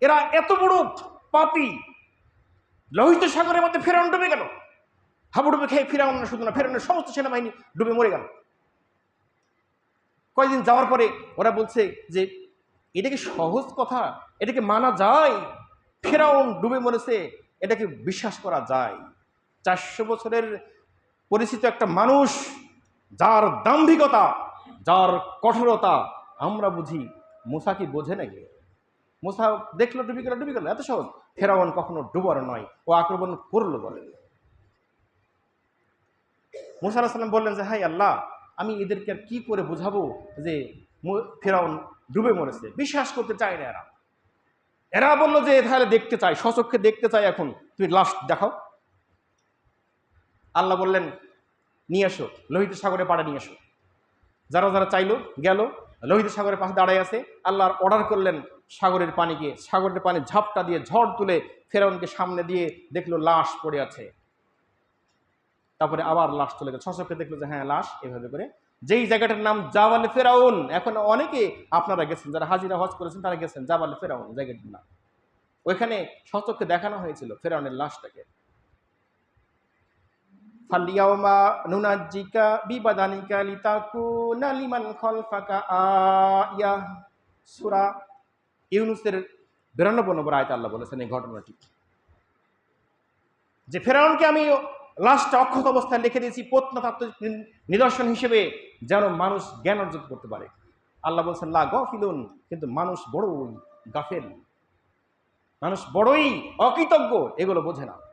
এরা এত বড় পাপি। লোহিত সাগরের মধ্যে ফেরাউন ডুবে গেল। হাবুডুবে খেয়ে ফিরাউন না শুধু না, ফেরাউনের সমস্ত সেনাবাহিনী ডুবে মরে গেল। কয়েকদিন যাওয়ার পরে ওরা বলছে যে, এটাকে সহজ কথা, এটাকে মানা যায়। ফেরাউন ডুবে মরেছে, এটাকে বিশ্বাস করা যায়। চারশো বছরের পরিচিত একটা মানুষ, যার দাম্ভিকতা, যার কঠোরতা আমরা বুঝি, মুসা কি বোঝে নাকি? মুসা দেখল ডুবি গেল ডুবি গেল, এত সহজ। ফেরাউন কখনো ডুবার নয়, ও আক্রমণ করল বলে। মুসা বললেন যে, হাই আল্লাহ, আমি এদেরকে আর কি করে বোঝাবো যে ফেরাউন ডুবে মরেছে? বিশ্বাস করতে চায় না এরা। এরা বলল যে, তাহলে দেখতে চাই সচক্ষে দেখতে চাই এখন, তুমি লাস্ট দেখাও। আল্লাহ বললেন, নিয়ে এসো, লোহিত সাগরে পাড়া নিয়ে এসো। যারা যারা চাইলো, গেল লোহিত সাগরের পাশে দাঁড়ায় আছে। আল্লাহর অর্ডার করলেন সাগরের পানিকে। সাগরের পানি ঝাপটা দিয়ে ঝড় তুলে ফেরাউনকে সামনে দিয়ে দেখল লাশ পড়ে আছে। তারপরে আবার লাশ চলে গেল। ছশোকে দেখল যে হ্যাঁ লাশ এভাবে করে। যেই জায়গাটার নাম জাবাল ফেরাউন, এখন অনেকে আপনারা গেছেন, যারা হাজিরা হজ করেছেন, তারা গেছেন জাবাল ফেরাউন, জায়গাটির নাম। ওইখানে সচক্ষে দেখানো হয়েছিল ফেরাউনের লাশটাকে। ফালিয়াউমা নুনাজ্জিকা বিবাদানিকা লিতাকুনা লিমান খলফাকা আয়া সূরা ইউনুসের 92 নম্বর আয়াতে আল্লাহ বলেছেন এই ঘটনাটি। যে ফেরাউনকে আমি লাশটা অক্ষত অবস্থায় লিখে দিয়েছি প্রত্নতাত্ত্বিক নি- নিদর্শন হিসেবে যেন মানুষ জ্ঞান অর্জন করতে পারে। আল্লাহ বলছেন, লা গফিলুন কিন্তু মানুষ বড়ই গাফেল। মানুষ বড়ই অকৃতজ্ঞ, এগুলো বোঝে না।